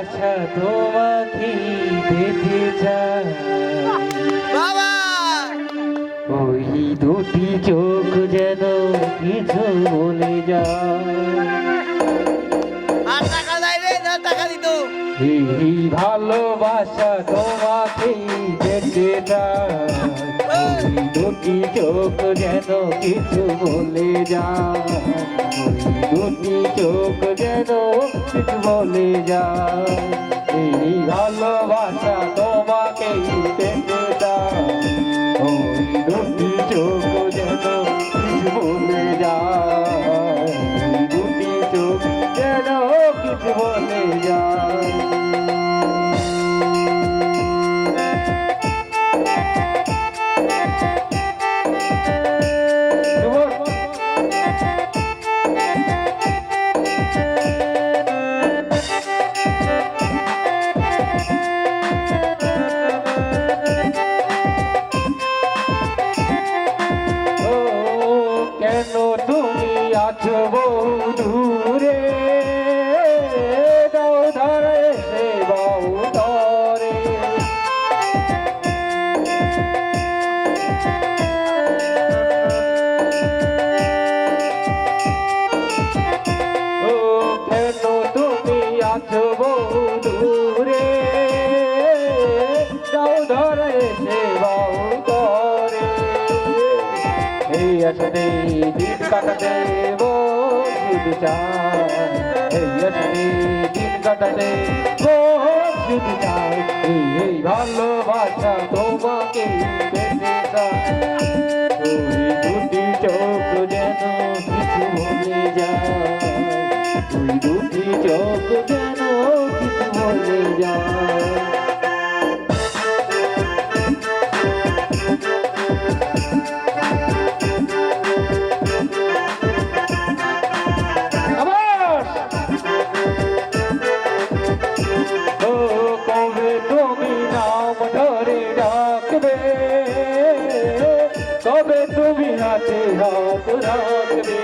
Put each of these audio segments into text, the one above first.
আশা তোমাকে পেতে ওই দুটি চোখ যেন কিছু বলে এই ভালোবাসা তোমাকে পেতে ওই দুটি চোখ যেন কিছু বলে যায় দুটি চোখ যেন বলে যায় চোখ আছো দাও ধরে সে বহু তরে। ও কেন তুমি আছো বহু দাও ধরে সে বহু তরে। এই আসনে দিন কাটাতে বো শুধু এই আসনে দিন কাটাতে বো শুধু চাই এই এই ভালোবাসা তোমাকে পেতে চাই ওই দুটি চোখ যেন কিছু বলে যায় ওই দুটি চোখ যেন কিছু বলে যায় ডাকবে কবে তুমি হাতে হাত রাখবে।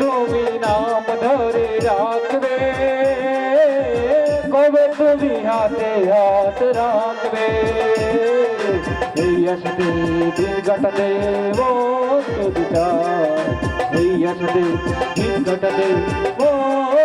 তুমি নাম ধরে রাখবে। কবে তুমি হাতে হাত রাখবে? এই আসতে দিন কাটাতে ও শুধু এই আসতে দিন কাটাতে ও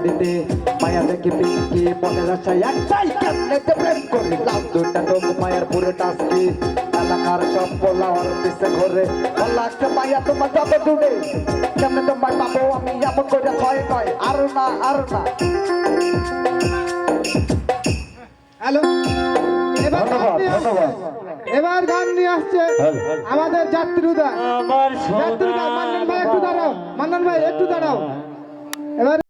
বাড়িতে মায়া দেখে পিঙ্কি মনের আশায় একটাই কেমনে প্রেম করি? লাভ দুটা তো মায়ের পুরো টাস্কি। এলাকার সব পোলা ওর পিছে ঘরে। মায়া তোমার যত দূরে। কেমনে তোমার পাবো আমি এমন করে নয় আর না আর না। হ্যালো? এবার গান ধন্যবাদ নিয়ে আসছে। এবার গান নিয়ে আসছে আমাদের যাত্রীদা আমার যাত্রীদা মান্নান ভাই একটু দাঁড়াও। মান্নান ভাই একটু দাঁড়াও। এবার